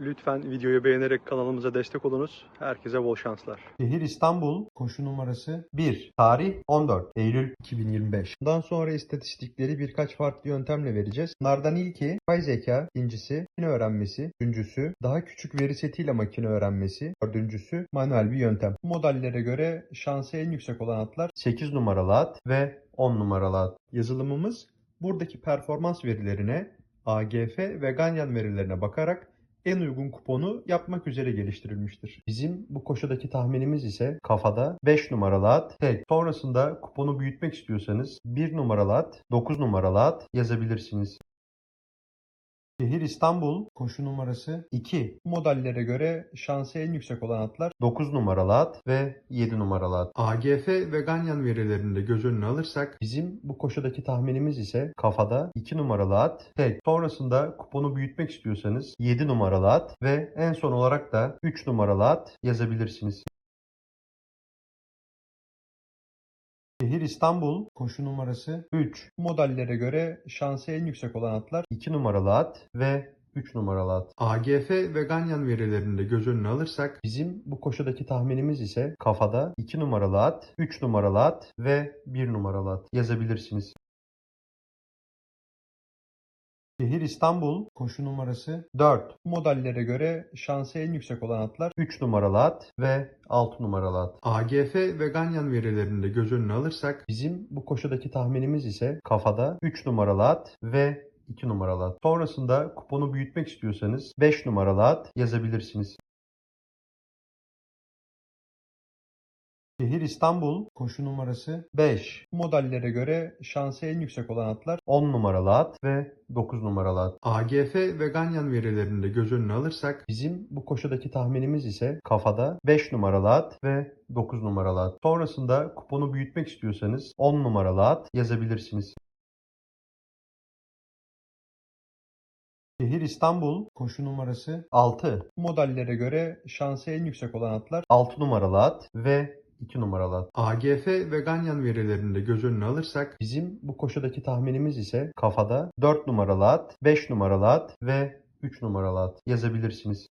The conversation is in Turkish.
Lütfen videoyu beğenerek kanalımıza destek olunuz. Herkese bol şanslar. Şehir İstanbul, koşu numarası 1, tarih 14 Eylül 2025. Bundan sonra istatistikleri birkaç farklı yöntemle vereceğiz. Bunlardan ilki yapay zeka, ikincisi makine öğrenmesi, üçüncüsü daha küçük veri setiyle makine öğrenmesi, dördüncüsü manuel bir yöntem. Bu modellere göre şansı en yüksek olan atlar 8 numaralı at ve 10 numaralı at. Yazılımımız buradaki performans verilerine, AGF ve Ganyan verilerine bakarak en uygun kuponu yapmak üzere geliştirilmiştir. Bizim bu koşudaki tahminimiz ise kafada 5 numaralı at tek. Sonrasında kuponu büyütmek istiyorsanız 1 numaralı at, 9 numaralı at yazabilirsiniz. Şehir İstanbul koşu numarası 2. Bu modellere göre şansı en yüksek olan atlar 9 numaralı at ve 7 numaralı at. AGF ve Ganyan verilerini de göz önüne alırsak bizim bu koşudaki tahminimiz ise kafada 2 numaralı at tek. Sonrasında kuponu büyütmek istiyorsanız 7 numaralı at ve en son olarak da 3 numaralı at yazabilirsiniz. Şehir İstanbul koşu numarası 3. Bu modellere göre şansı en yüksek olan atlar 2 numaralı at ve 3 numaralı at. AGF ve Ganyan verilerini de göz önüne alırsak bizim bu koşudaki tahminimiz ise kafada 2 numaralı at, 3 numaralı at ve 1 numaralı at yazabilirsiniz. Şehir İstanbul koşu numarası 4. Bu modellere göre şansı en yüksek olan atlar 3 numaralı at ve 6 numaralı at. AGF ve Ganyan verilerini de göz önüne alırsak bizim bu koşudaki tahminimiz ise kafada 3 numaralı at ve 2 numaralı at. Sonrasında kuponu büyütmek istiyorsanız 5 numaralı at yazabilirsiniz. Şehir İstanbul koşu numarası 5. Bu modellere göre şansı en yüksek olan atlar 10 numaralı at ve 9 numaralı at. AGF ve Ganyan verilerini de göz önüne alırsak bizim bu koşudaki tahminimiz ise kafada 5 numaralı at ve 9 numaralı at. Sonrasında kuponu büyütmek istiyorsanız 10 numaralı at yazabilirsiniz. Şehir İstanbul koşu numarası 6. Bu modellere göre şansı en yüksek olan atlar 6 numaralı at ve 2 numaralı. AGF ve Ganyan verilerini de göz önüne alırsak bizim bu koşudaki tahminimiz ise kafada 4 numaralı at, 5 numaralı at ve 3 numaralı at yazabilirsiniz.